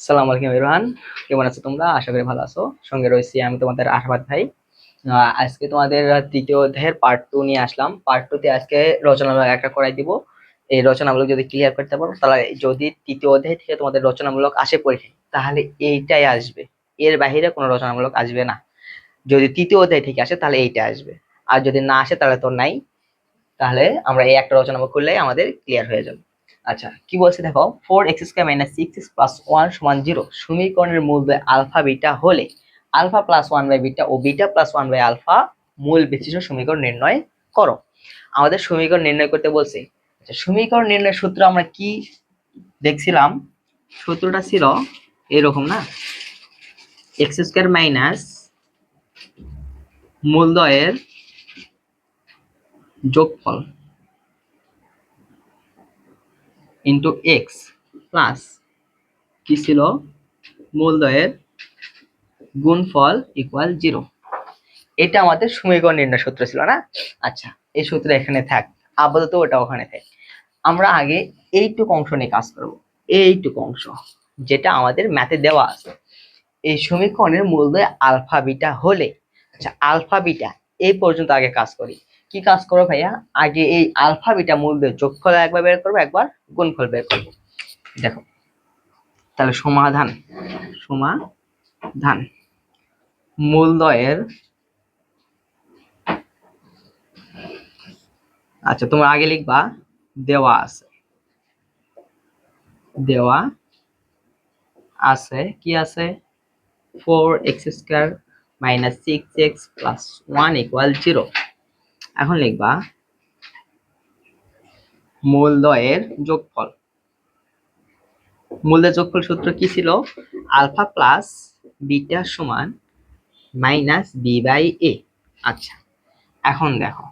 সালাম আলাইকুম ইরহান কেমন আছো তোমরা? আশা করি ভালো আছো। সঙ্গে রয়েছি আমি তোমাদের আশাবাদ ভাই। আজকে তোমাদের তৃতীয় অধ্যায়ের পার্ট টু নিয়ে আসলাম। পার্ট টু তে আজকে রচনামূলক একটা করাই দিব। এই রচনামূলক যদি ক্লিয়ার করতে পারো, তাহলে যদি তৃতীয় অধ্যায় থেকে তোমাদের রচনামূলক আসে পরীক্ষায় তাহলে এইটাই আসবে। এর বাইরে কোনো রচনামূলক আসবে না। যদি তৃতীয় অধ্যায় থেকে আসে, তাহলে এইটা আসবে। আর যদি না আসে, তাহলে তো নাই। তাহলে আমরা এই একটা রচনামূলক করলে আমাদের ক্লিয়ার হয়ে যাবে। আচ্ছা কি বলছে দেখো? Four x square minus six x plus one সমান জিরো সমীকরণের মূল মূলদ্বয় আলফা বিটা হলে alpha plus one by beta O beta plus one by alpha মূল বিশিষ্ট সমীকরণ নির্ণয় করো। আমাদের সমীকরণ নির্ণয় করতে বলছে আচ্ছা সমীকরণ নির্ণয়ের সূত্র আমরা কি দেখছিলাম? সূত্রটা ছিল এরকম না? এক্স স্কোয়ার মাইনাস মূলদয়ের যোগফল। ইন্টু এক্স প্লাস কি ছিল? মূলদয়ের গুণফল ইকুয়াল জিরো এটা আমাদের সমীকরণ নির্ণয় সূত্র ছিল না? আচ্ছা এই সূত্র এখানে থাক, আপাতত ওটা ওখানে থাক। আমরা আগে এইটুকু অংশ নিয়ে কাজ করব। এইটুকু অংশ, যেটা আমাদের ম্যাথে দেওয়া আছে। এই সমীকরণের মূলদয় আলফা বিটা হলে আচ্ছা আলফা বিটা এই পর্যন্ত আগে কাজ করি। কি কাজ করো ভাইয়া? আগে এই আলফা, বিটা মূলদয় যোগফল একবার বের করব, একবার গুণফল বের করব। দেখো, তাহলে সমাধান সমাধান। মূলদয়ের আচ্ছা তোমরা আগে লিখবা, দেওয়া আছে। দেওয়া আছে, কি আছে? Four x square minus six x plus one equal zero এখন লিখবা মূলদয়ের যোগফল। মূলদয়ের যোগফল সূত্র কি ছিল? আলফা প্লাস বিটা সমান মাইনাস বি বাই এ। আচ্ছা এখন দেখো।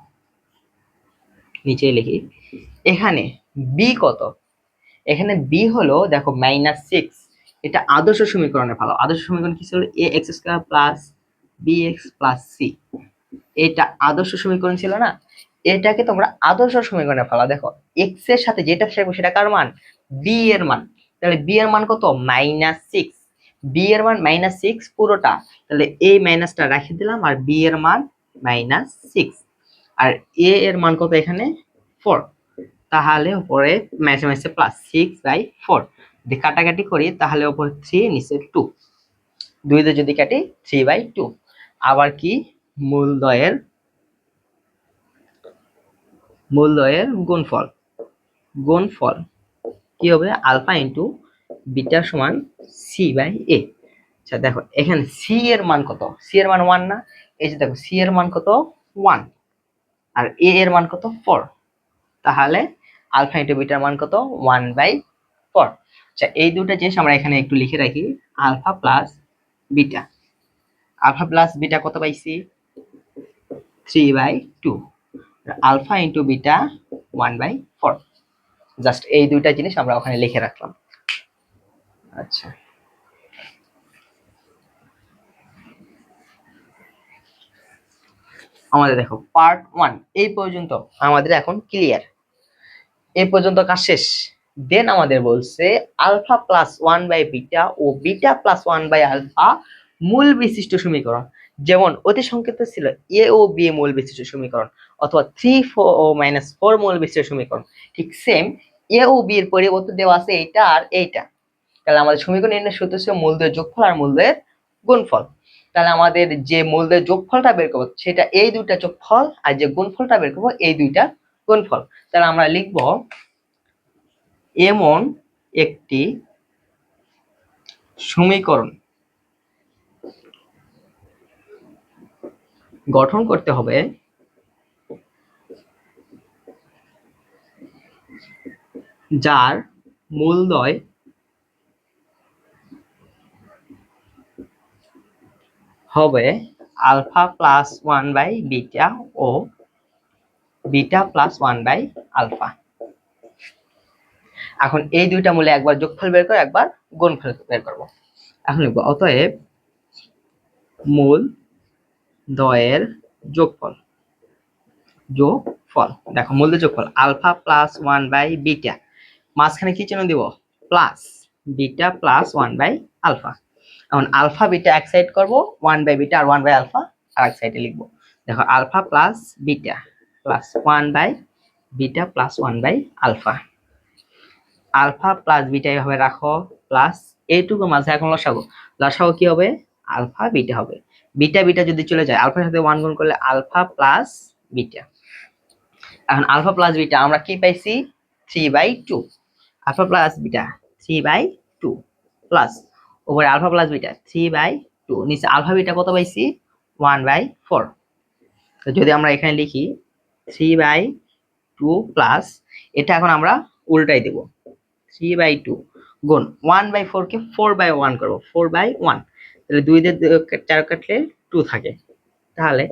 নিচে লিখি। এখানে বি কত? এখানে বি হলো, দেখো মাইনাস সিক্স এটা আদর্শ সমীকরণে ভালো আদর্শ সমীকরণ কি ছিল? A x square plus b x plus c এটা আদর্শ সমীকরণ ছিল না। এটাকে তোমরা আদর্শ সমীকরণে ফেলা। দেখো এক্সের সাথে যেটা থাকবে সেটা কার মান? বি এর মান। তাহলে বি এর মান কত? মাইনাস সিক্স বি এর মান মাইনাস সিক্স পুরোটা। তাহলে এই মাইনাসটা রেখে দিলাম আর বি এর মান মাইনাস সিক্স আর এ এর মান কত এখানে? ফোর তাহলে উপরে ম্যাচে ম্যাচে প্লাস সিক্স বাই ফোর যদি কাটাকাটি করি, তাহলে উপরে থ্রি নিচে টু দুই দিয়ে যদি কাটি থ্রি বাই টু আবার কি? মূলদয়ের মূলদয়ের গুণফল। গুণফল কি হবে? আলফা ইন্টু বিটা সমান সি বাই এ। আচ্ছা দেখো, এখানে সি এর মান কত? সি এর মান ওয়ান না? এই যে দেখো, সি এর মান কত? ওয়ান আর এ এর মান কত? ফোর তাহলে আলফা ইন্টু বিটার মান কত? ওয়ান বাই ফোর আচ্ছা এই দুটো জিনিস আমরা এখানে একটু লিখে রাখি। Alpha plus beta. Alpha plus beta কত পাইছি? Three by two alpha into beta one by four just এই দুইটা জিনিস আমরা ওখানে লিখে রাখলাম। আচ্ছা। আমাদের দেখো পার্ট ওয়ান এই পর্যন্ত আমাদের এখন ক্লিয়ার এই পর্যন্ত কাজ শেষ। দেন আমাদের বলছে alpha plus one by beta O beta plus one by alpha মূল বিশিষ্ট সমীকরণ। যেমন অতি সংক্ষিপ্ত ছিল এ ও বি মূল বিশিষ্ট সমীকরণ অথবা থ্রি ফোর ও মাইনাস ফোর মূল বিশিষ্ট সমীকরণ। ঠিক সেম এ ও বি এর পরিবর্তে দেওয়া আছে এইটা আর এইটা। তাহলে আমাদের সমীকরণ নির্ণয় সূত্র ছিল মূলদের যোগফল আর মূলদের গুণফল। তাহলে আমাদের যে মূলদের যোগফলটা বের করব, সেটা এই দুইটা যোগফল আর যে গুণফলটা বের করব, এই দুইটা গুণফল। তাহলে আমরা লিখব এমন একটি সমীকরণ। গঠন করতে হবে। যার মূলদয় হবে alpha plus one by beta O beta plus one by alpha. এখন এই দুইটা মূলে একবার যোগফল বের করে একবার গুণফল বের করব। এখন লিখব, অতএব মূল দয়ের যোগফল। যোগফল। দেখো মূলদের যোগফল। Alpha plus one by beta. মাঝখানে কি চিহ্ন দিব? Plus beta plus one by alpha. এখন আলফা বিটা এক সাইড করব, ওয়ান বাই বিটা আর ওয়ান বাই আলফা আর এক সাইডে লিখব। দেখো, alpha plus beta plus one by beta plus one by alpha. Alpha plus beta এভাবে রাখো, প্লাস এইটুকু মাঝে এখন লসাগো। লসাগো কি হবে? আলফা বিটা হবে। বিটা বিটা যদি চলে যায়, আলফার সাথে ওয়ান গুণ করলে আলফা প্লাস বিটা। এখন আলফা প্লাস বিটা আমরা কি পাইছি? Three by two alpha plus beta three by two plus ওপরে alpha plus beta three by two নিচে আলফা বিটা কত পাইছি? ওয়ান বাই ফোর তো যদি আমরা এখানে লিখি থ্রি বাই টু প্লাস এটা এখন আমরা উল্টাই দেব। থ্রি বাই টু গুণ ওয়ান বাই ফোরকে ফোর বাই ওয়ান করব। ফোর বাই ওয়ান তাহলে দুই চার কাটলে টু থাকে। তাহলে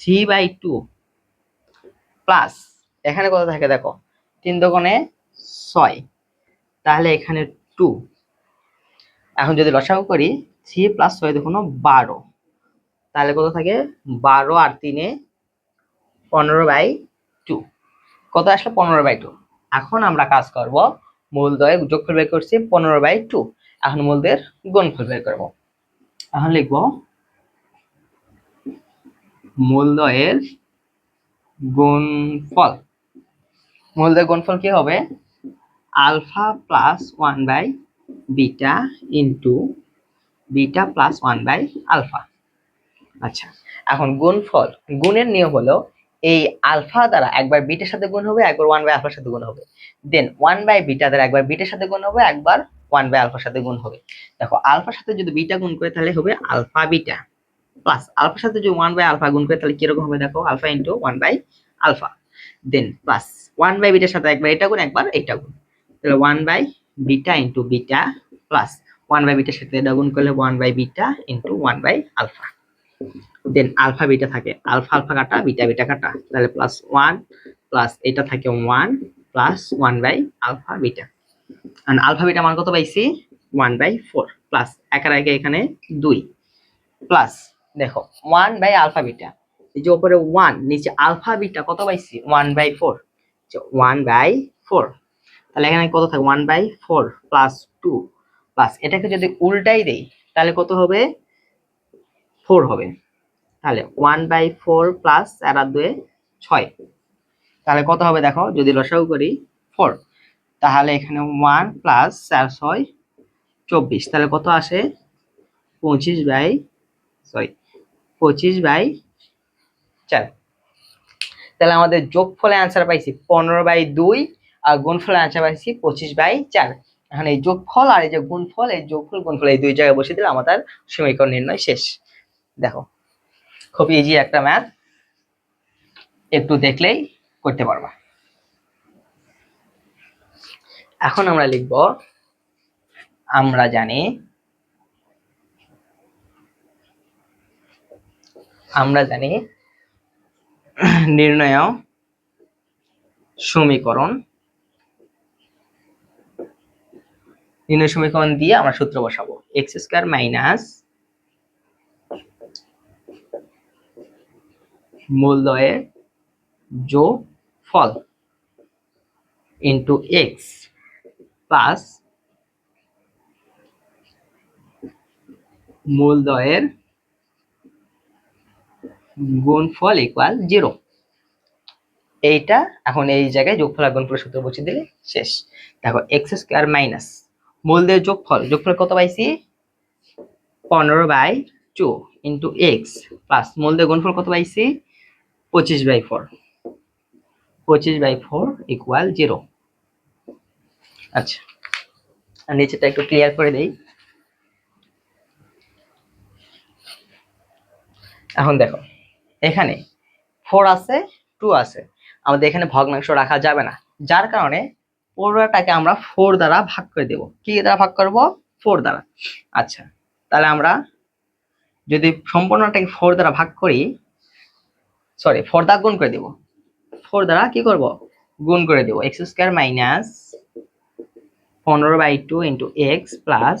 থ্রি বাই টু প্লাস এখানে কত থাকে দেখো? তিন দোকানে ছয়। তাহলে এখানে টু এখন যদি লসাগু করি থ্রি প্লাস ছয় দেখুন বারো। তাহলে কত থাকে? বারো আর তিনে পনেরো বাই টু কত আসলে? পনেরো বাই টু এখন আমরা কাজ করব মূলদয়ের যোগফল বের করছি পনেরো বাই টু এখন মূলদের গুণফল বের করব। এখন লিখব মূলদয়ের গুণফল। মূলদয়ের গুণফল কি হবে? Alpha plus one by beta into beta plus one by alpha. আচ্ছা এখন গুণফল। গুণের নিয়ম হলো এই আলফা দ্বারা একবার বিটের সাথে গুণ হবে, একবার ওয়ান বাই আলফার সাথে গুণ হবে। দেন ওয়ান বাই বিটা দ্বারা একবার বিটের সাথে গুণ হবে, একবার ওয়ান বাই আলফার সাথে গুণ হবে। দেখো আলফার সাথে যদি বিটা গুণ করে তাহলে হবে আলফা বিটা প্লাস আলফার সাথে যদি ওয়ান বাই আলফা গুণ করে তাহলে কীরকম হবে দেখো alpha into one by alpha then plus one by bitter সাথে একবার এটা গুণ, একবার এটা গুণ। তাহলে one by beta into beta plus one by bitter সাথে এটা গুণ করলে one by beta into one by alpha then alpha beta থাকে আলফা আলফা কাটা বিটা বিটা কাটা। তাহলে প্লাস ওয়ান প্লাস এটা থাকে one plus one by alpha beta alpha beta মান কত পাইছি? ওয়ান বাই ফোর প্লাস একের আগে এখানে দুই। প্লাস দেখো ওয়ান বাই আলফা বিটা এই যে উপরে ওয়ান নিচে আলফা বিটা কত পাইছি? One by four one by four তাহলে এখানে কত থাকে? One by four plus two plus এটাকে যদি উল্টাই দেই, তাহলে কত হবে? ফোর হবে। তাহলে ওয়ান বাই ফোর প্লাস আর দুয়ে ছয়। তাহলে কত হবে দেখো? যদি লসাগু করি ফোর তাহলে এখানে ওয়ান প্লাস চার ছয়, চব্বিশ। তাহলে কত আসে? পঁচিশ বাই সরি পঁচিশ বাই চার। তাহলে আমাদের যোগ যোগফলে অ্যান্সার পাইছি পনেরো বাই দুই আর গুণফলে অ্যান্সার পাইছি পঁচিশ বাই চার। এখন এই যোগফল আর এই যে গুণফল, এই যোগফল, গুণফল এই দুই জায়গায় বসে দিলে আমাদের সমীকরণ নির্ণয় শেষ। দেখো, খুব ইজি একটা ম্যাথ একটু দেখলেই করতে পারবা। এখন আমরা লিখব, আমরা জানি আমরা জানি নির্ণয় সমীকরণ নির্ণয় সমীকরণ দিয়ে আমরা সূত্র বসাবো এক্স স্কোয়ার মাইনাস মূলদয়ের যোগ ফল ইন্টু এক্স প্লাস মূলদয়ের গুণফল ইকুয়াল জিরো এইটা এখন এই জায়গায় যোগফল আর গুণফলের সূত্র বসিয়ে দিলে শেষ। দেখো এক্স স্কোয়ার মাইনাস মূলদের যোগফল যোগফল কত পাইছি? পনেরো by two into x plus মূলদের গুণফল কত পাইছি? পঁচিশ বাই ফোর পঁচিশ বাই ফোর ইকুয়াল জিরো আচ্ছা। আর নিচেটা একটু ক্লিয়ার করে দেই। এখন দেখো, এখানে ফোর আছে টু আছে। আমাদের এখানে ভগ্নাংশ রাখা যাবে না। যার কারণে পুরোটাকে আমরা ফোর দ্বারা ভাগ করে দেব। কি দ্বারা ভাগ করব? ফোর দ্বারা। আচ্ছা তাহলে আমরা যদি সম্পূর্ণটাকে ফোর দ্বারা ভাগ করি সরি ফোর দ্বারা গুণ করে দেব। ফোর দ্বারা কি করব? গুণ করে দেব। এক্স স্কোয়ার মাইনাস পনেরো by two into x plus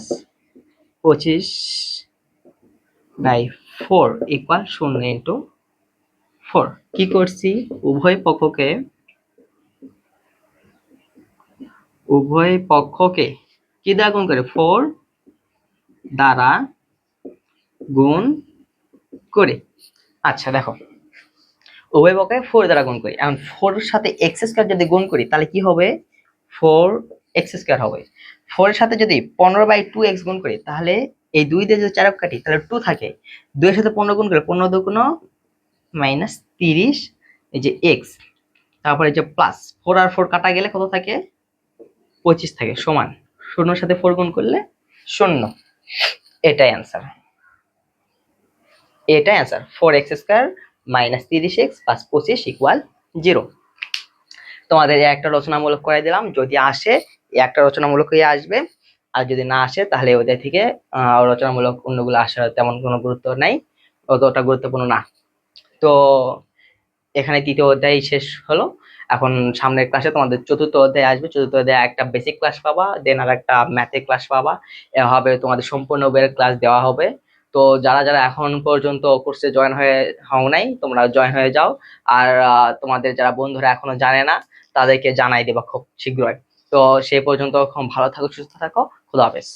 পঁচিশ বাই ফোর ইকুয়াল শূন্য ইন্টু ফোর কি করছি? উভয় পক্ষকে উভয় পক্ষকে কি দ্বারা গুণ করে? ফোর দ্বারা গুণ করে। আচ্ছা দেখো। উভয় পক্ষে ফোর দ্বারা গুণ করি। এখন ফোর সাথে এক্স স্কোয়ার যদি গুণ করি, তাহলে কি হবে? ফোর এক্স স্কোয়ার হবে। ফোর এর সাথে যদি পনেরো বাই টু এক্স গুণ করি, তাহলে এই দুই দিয়ে যদি চার কাটি, তাহলে টু থাকে। দুইয়ের সাথে পনেরো গুণ করে পনেরো দুগুণ মাইনাস তিরিশ, এই যে এক্স তারপরে যে প্লাস ফোর আর ফোর কাটা গেলে কত থাকে? পঁচিশ থাকে, সমান। শূন্যর সাথে ফোর গুণ করলে শূন্য। এটাই অ্যান্সার এটাই answer four x square minus তিরিশ এক্স প্লাস পঁচিশ ইকুয়াল জিরো তোমাদের একটা রচনামূলক করে দিলাম। যদি আসে একটা রচনামূলক হয়ে আসবে। আর যদি না আসে, তাহলে ওদের থেকে রচনামূলক অন্যগুলো আসার তেমন কোনো গুরুত্ব নাই। অতটা গুরুত্বপূর্ণ না। তো এখানে তৃতীয় অধ্যায় শেষ হলো। এখন সামনের ক্লাসে তোমাদের চতুর্থ অধ্যায় আসবে। চতুর্থ অধ্যায় একটা বেসিক ক্লাস পাবা দেন আর একটা ম্যাথের ক্লাস পাবা। এভাবে তোমাদের সম্পূর্ণ বের ক্লাস দেওয়া হবে। তো যারা যারা এখন পর্যন্ত কোর্সে জয়েন হয়ে হও নাই, তোমরা জয়েন হয়ে যাও। আর তোমাদের যারা বন্ধুরা এখনও জানে না, তাদেরকে জানাই দেবা খুব শীঘ্রই। তো সে পর্যন্ত ভালো থাকো সুস্থ থাকো। খুদা হাফেজ।